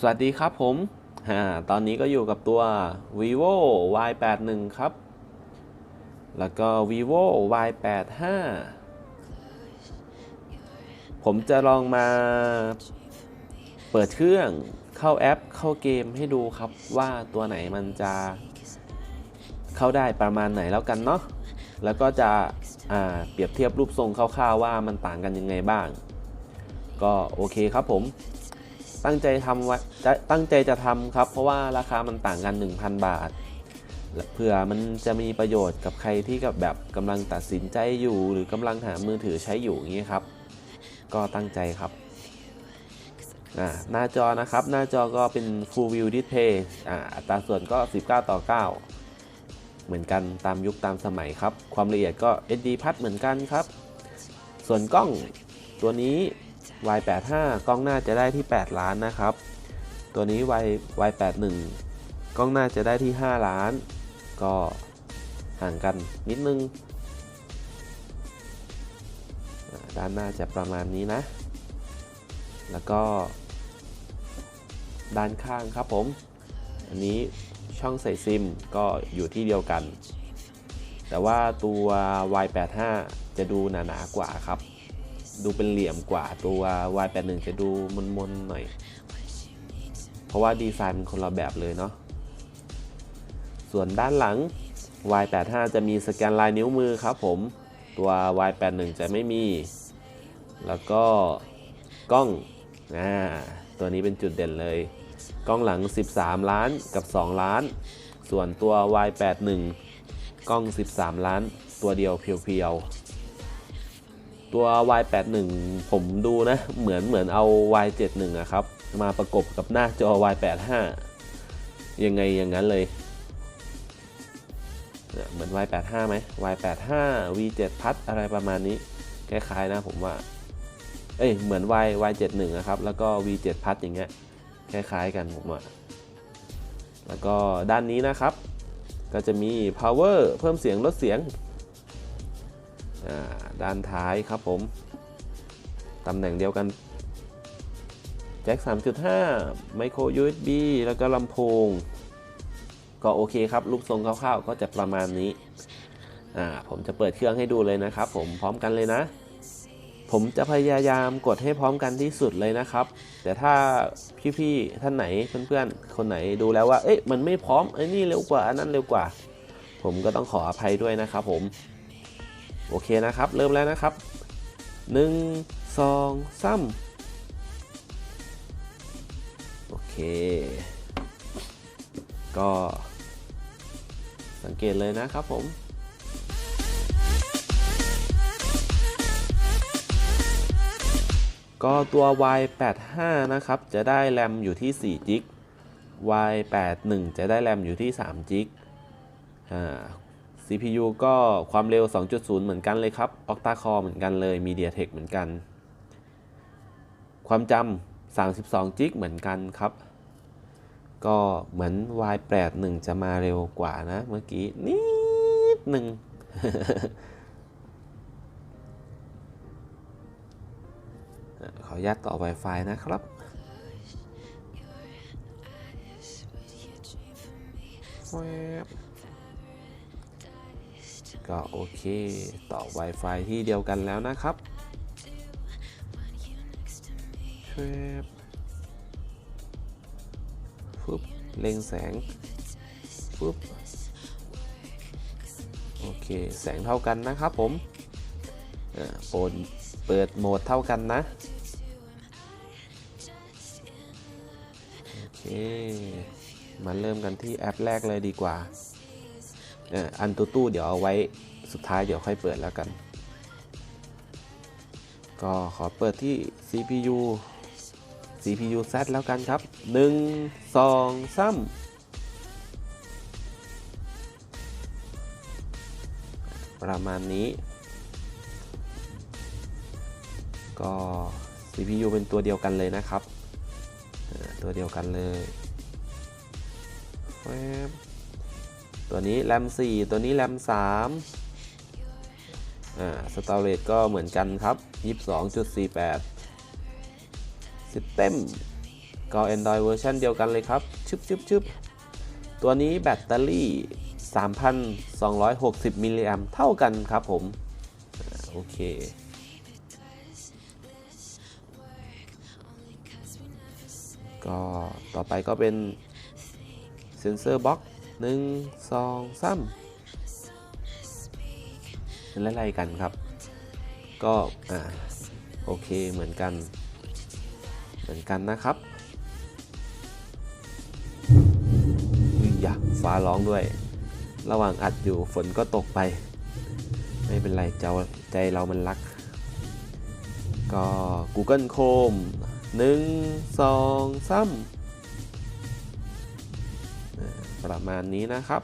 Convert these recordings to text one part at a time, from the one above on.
สวัสดีครับผมตอนนี้ก็อยู่กับตัว vivo y81 ครับ แล้วก็ vivo y85 ผมจะลองมาเปิดเครื่องเข้าแอปเข้าเกมให้ดูครับว่าตัวไหนมันจะเข้าได้ประมาณไหนแล้วกันเนาะ แล้วก็จะเปรียบเทียบรูปทรงคร่าวๆว่ามันต่างกันยังไงบ้าง ก็โอเคครับผม ตั้งใจทำไว้จะตั้งใจจะทำครับ เพราะว่าราคามันต่างกัน 1,000 บาทเผื่อมันจะมีประโยชน์กับใครที่กับแบบกำลังตัดสินใจอยู่ หรือกำลังหามือถือใช้อยู่อย่างนี้ครับ ก็ตั้งใจครับหน้าจอนะครับ หน้าจอก็เป็น Full View Display อัตราส่วนก็ 19 ต่อ 9 เหมือนกันตามยุคตามสมัยครับ ความละเอียดก็ HD พัดเหมือนกันครับ ส่วนกล้องตัวนี้ Y85 กล้องหน้าจะได้ที่ 8 ล้านนะครับ ตัวนี้ Y Y81 กล้องหน้าจะได้ที่ 5 ล้าน ก็ห่างกันนิดนึง ด้านหน้าจะประมาณนี้นะ แล้วก็ ด้านข้างครับผม อันนี้ช่องใส่ซิมก็อยู่ที่เดียวกัน แต่ว่าตัว Y85 จะดูหนาๆกว่าครับ ดูเป็นเหลี่ยมกว่าตัว Y81 จะดูมนๆหน่อย เพราะว่าดีไซน์เป็นคนละแบบเลยเนาะส่วนด้านหลัง Y85 จะมีสแกนลายนิ้วมือครับผมตัว Y81 จะไม่มี แล้วก็กล้องอ่าตัวนี้เป็นจุดเด่นเลย กล้องหลัง 13 ล้านกับ 2 ล้าน ส่วนตัว Y81 กล้อง 13 ล้าน ตัวเดียวเพียวๆ ตัว Y81 ผมดูนะ เหมือนเหมือนเอา Y71 อะครับ มาประกบกับหน้าจอ Y85 ยังไงอย่างนั้นเลยเนี่ยเหมือน Y85 ไหม Y85 V7 พัดอะไรประมาณนี้ คล้ายๆนะผมว่า เอ้ย เหมือน Y Y71 นะครับ แล้วก็ V7 พัดอย่างเงี้ย คล้ายๆกันผมว่าแล้วก็ด้านนี้นะครับ ก็จะมี power เพิ่มเสียงลดเสียง ด้านท้ายครับผม ตำแหน่งเดียวกัน แจ็ค 3.5 micro USB แล้วก็ลำโพง ก็โอเคครับ รูปทรงคร่าวๆ ก็จะประมาณนี้ ผมจะเปิดเครื่องให้ดูเลยนะครับผม พร้อมกันเลยนะ ผมจะพยายามกดให้พร้อมกันที่สุดเลยนะครับ แต่ถ้าพี่ๆ ท่านไหนเพื่อนๆ คนไหนดูแล้วว่า เอ๊ะ มันไม่พร้อมไอ้นี่เร็วกว่า อันนั้นเร็วกว่า ผมก็ต้องขออภัยด้วยนะครับผม โอเคนะครับ เริ่มแล้วนะครับ 1 2 3 โอเค ก็สังเกตเลยนะครับผมก็ตัว Y85 นะครับ จะได้แรมอยู่ที่4 g b Y81 จะได้แรมอยู่ที่3 g b อ่า CPU ก็ความเร็ว 2.0 เหมือนกันเลยครับ Octa Core เหมือนกันเลย MediaTek เหมือนกัน ความจำ32 g b เหมือนกันครับ ก็เหมือน Y81 จะมาเร็วกว่านะเมื่อกี้ นิดหนึ่งขออนุญาตต่อ Wi-Fi นะครับแวบ ก็โอเค ต่อ Wi-Fi ที่เดียวกันแล้วนะครับแวบฟึบเล็งแสงฟึบโอเค แสงเท่ากันนะครับผมอ่าโปรเปิดโหมดเท่ากันนะ โอเค มาเริ่มกันที่แอปแรกเลยดีกว่า อันตู้ตู้เดี๋ยวเอาไว้สุดท้ายเดี๋ยวค่อยเปิดแล้วกัน ก็ขอเปิดที่ CPU CPU Z แล้วกันครับ 1 2 3 ประมาณนี้ ก็ CPU เป็นตัวเดียวกันเลยนะครับ ตัวเดียวกันเลยแวบ ตัวนี้แรม4 ตัวนี้แรม3อ่าสตอเรจก็เหมือนกันครับ 22.48 System ก็ Android เวอร์ชันเดียวกันเลยครับ ชึบชึบชึบตัวนี้แบตเตอรี่ 3,260 มิลลิแอมเท่ากันครับผมอโอเคก็ต่อไปก็เป็นเซนเซอร์บ็อก หนึ่งสองสามเป็นไล่ๆกันครับ ก็อ่าโอเคเหมือนกัน เหมือนกันนะครับอุ๊ยอยากฟ้าร้องด้วย ระหว่างอัดอยู่ฝนก็ตกไป ไม่เป็นไรเจ้าใจเรามันรัก ก็ Google Chrome หนึ่งสองสาม ประมาณนี้นะครับ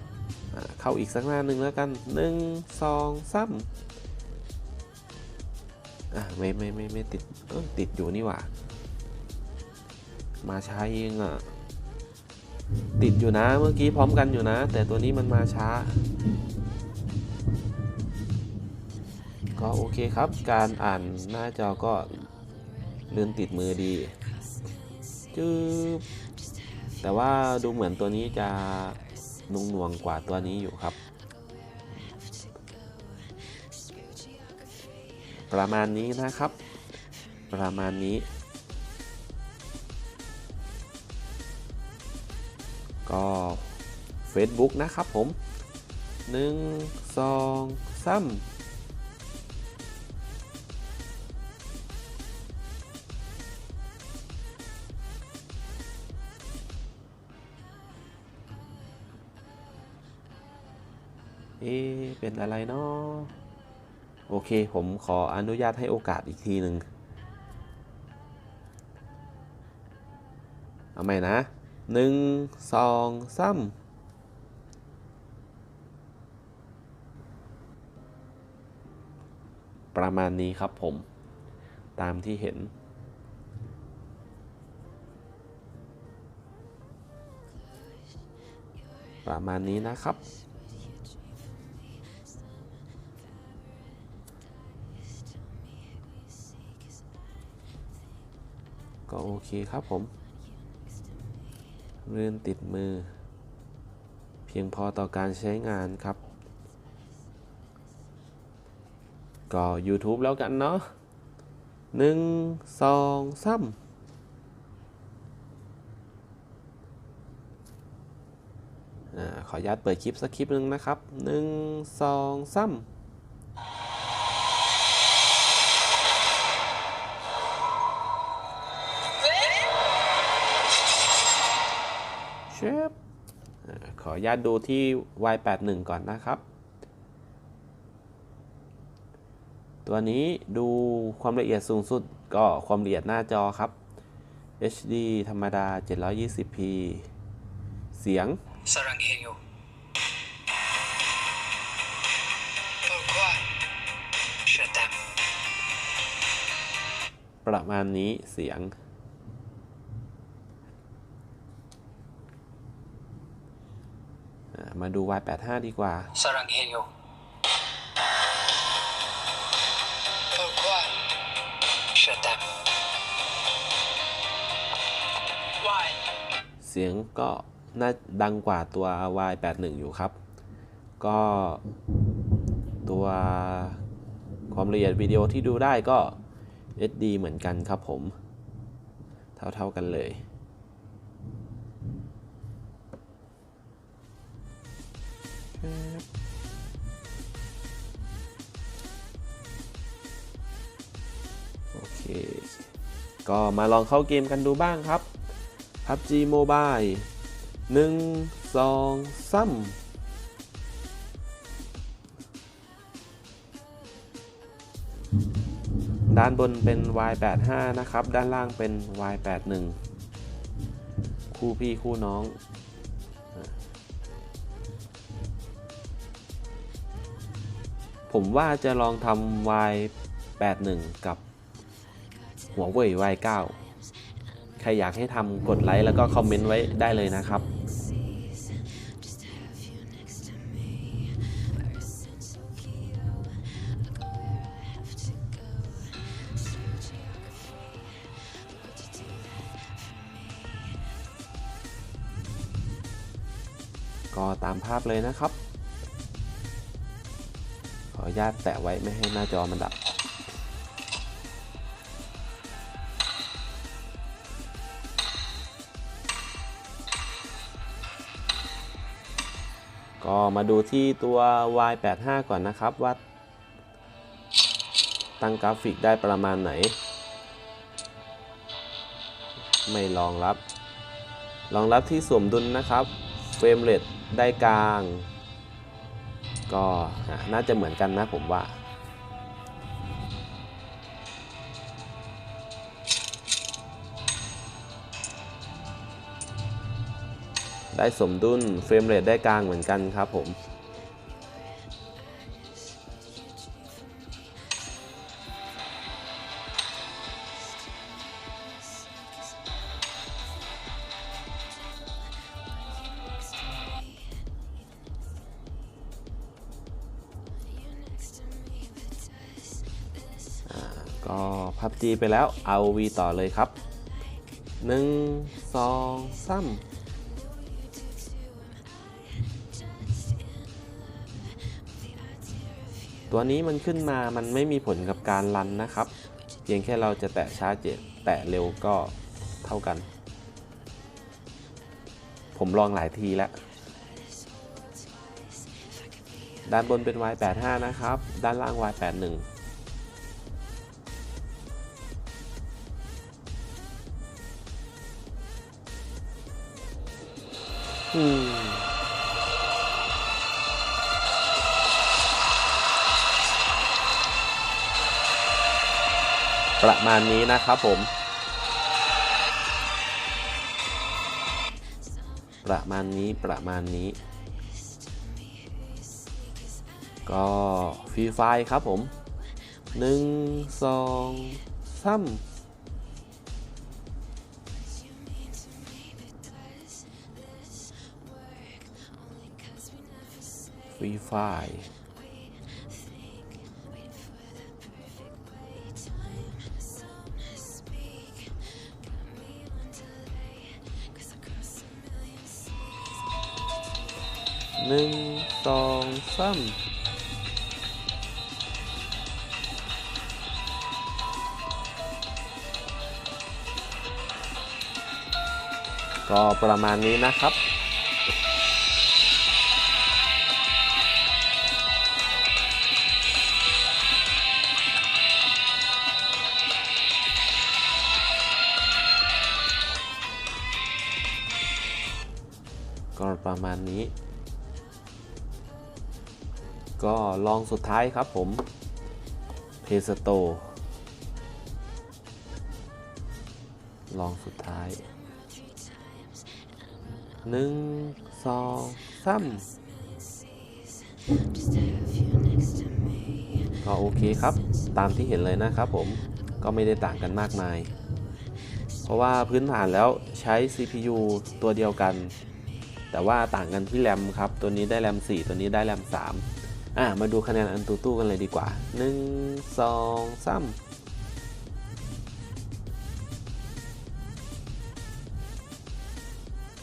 เข้าอีกสักหน้าหนึ่งแล้วกันหนึ่งสองสามอะไม่ไม่ไม่ไม่ติดเอ้ยติดอยู่นี่หว่า มาช้าเองอะ ติดอยู่นะเมื่อกี้พร้อมกันอยู่นะ แต่ตัวนี้มันมาช้า ก็โอเคครับ การอ่านหน้าจอก็เลื่อนติดมือดีจึ๊บ แต่ว่าดูเหมือนตัวนี้จะนุ่งนวงกว่าตัวนี้อยู่ครับ ประมาณนี้นะครับ ประมาณนี้ ก็ Facebook นะครับผม 1 2 3 เอ๊เป็นอะไรเนาะโอเค ผมขออนุญาตให้โอกาสอีกทีหนึ่งเอาใหม่นะหนึ่งสองสามประมาณนี้ครับผม ตามที่เห็น ประมาณนี้นะครับ ก็โอเคครับผม เรื่อนติดมือ เพียงพอต่อการใช้งานครับ ก็ YouTube แล้วกันเนาะหนึ่งสองสามขออนุญาตเปิดคลิปสักคลิปหนึ่งนะครับหนึ่งสองสาม เชฟอ่าขออนุญาตดูที่ Y81 ก่อนนะครับ ตัวนี้ดูความละเอียดสูงสุดก็ความละเอียดหน้าจอครับ HD ธรรมดา 720p เสียง Sarangheyo. Pourquoi je t'aime ประมาณนี้เสียง อ่า มาดู Y85 ดีกว่า Sarangheyo. Pourquoi je t'aime Why เสียงก็น่าดังกว่าตัว Y81 อยู่ครับ ก็ตัวความละเอียดวิดีโอที่ดูได้ก็ HD เหมือนกันครับผม เท่าๆกันเลย โอเค ก็มาลองเข้าเกมกันดูบ้างครับ PUBG Mobile หนึ่งสองสามด้านบนเป็น Y85 นะครับ ด้านล่างเป็น Y81 คู่พี่คู่น้อง ผมว่าจะลองทำ Y 8 1กับหัวเว่ย Y 9ใครอยากให้ทำกดไลค์แล้วก็คอมเมนต์ไว้ได้เลยนะครับก็ตามภาพเลยนะครับ ญาตแตะไว้ไม่ให้หน้าจอมันดับ ก็มาดูที่ตัว Y85 ก่อนนะครับว่าตั้งกราฟิกได้ประมาณไหน ไม่รองรับ รองรับที่สมดุลนะครับ เฟรมเรทได้กลาง ก็น่าจะเหมือนกันนะผมว่าได้สมดุลเฟรมเรทได้กลางเหมือนกันครับผม ก็พับจีไปแล้ว ROV ต่อเลยครับ 1 2 3ตัวนี้มันขึ้นมา มันไม่มีผลกับการรันนะครับ เพียงแค่เราจะแตะช้าเจ็ดแตะเร็วก็เท่ากัน ผมลองหลายทีแล้ว ด้านบนเป็น Y85 นะครับ ด้านล่าง Y81 อืมประมาณนี้นะครับผม ประมาณนี้ประมาณนี้ ก็ฟรีไฟครับผมหนึ่งสองสาม ฟรีไฟล์หนึ่งสองสามก็ประมาณนี้นะครับ ประมาณนี้ ก็ลองสุดท้ายครับผมเพสโตลองสุดท้ายหนึ่งสองสามก็โอเคครับ ตามที่เห็นเลยนะครับผมก็ไม่ได้ต่างกันมากมาย เพราะว่าพื้นฐานแล้วใช้ CPU ตัวเดียวกัน แต่ว่าต่างกันที่แรมครับ ตัวนี้ได้แรม 4 ตัวนี้ได้แรม 3 อะ มาดูคะแนนอันตูตู้กันเลยดีกว่า 1 2 3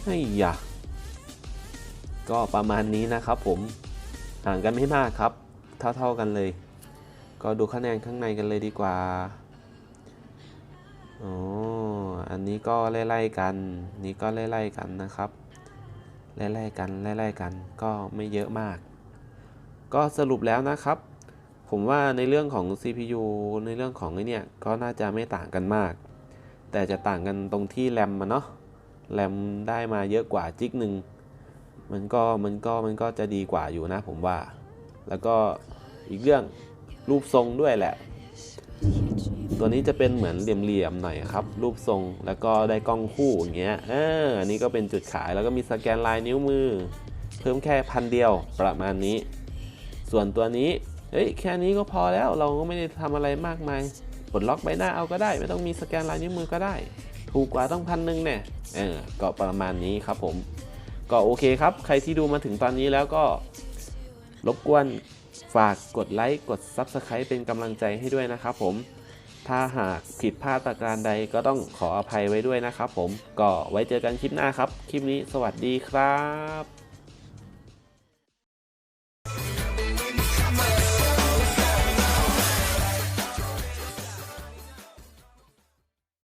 ให้ยยะก็ประมาณนี้นะครับผม ห่างกันไม่มากครับ เท่าๆกันเลย ก็ดูคะแนนข้างในกันเลยดีกว่าอ๋ออันนี้ก็ไล่ๆกัน นี้ก็ไล่ๆกันนะครับ ไล่ๆกันไล่ๆกันก็ไม่เยอะมาก ก็สรุปแล้วนะครับ ผมว่าในเรื่องของ CPU ในเรื่องของไอเนี่ยก็น่าจะไม่ต่างกันมาก แต่จะต่างกันตรงที่แรมมันเนาะแรมได้มาเยอะกว่าจิกหนึ่งมันก็มันก็มันก็จะดีกว่าอยู่นะผมว่า แล้วก็อีกเรื่องรูปทรงด้วยแหละ ตัวนี้จะเป็นเหมือนเหลี่ยมๆหน่อยครับ รูปทรงแล้วก็ได้กล้องคู่อย่างเงี้ยเอออันนี้ก็เป็นจุดขายแล้วก็มีสแกนลายนิ้วมือ เพิ่มแค่พันเดียวประมาณนี้ ส่วนตัวนี้เฮ้ยแค่นี้ก็พอแล้วเราก็ไม่ได้ทำอะไรมากมายปลดล็อกใบหน้าเอาก็ได้ ไม่ต้องมีสแกนลายนิ้วมือก็ได้ ถูกกว่าต้องพันหนึ่งเนี่ยเออก็ประมาณนี้ครับผม ก็โอเคครับ ใครที่ดูมาถึงตอนนี้แล้วก็รบกวนฝากกดไลค์กด Subscribe เป็นกำลังใจให้ด้วยนะครับผม ถ้าหากผิดพลาดประการใดก็ต้องขออภัยไว้ด้วยนะครับผม ก็ไว้เจอกันคลิปหน้าครับ คลิปนี้สวัสดีครับ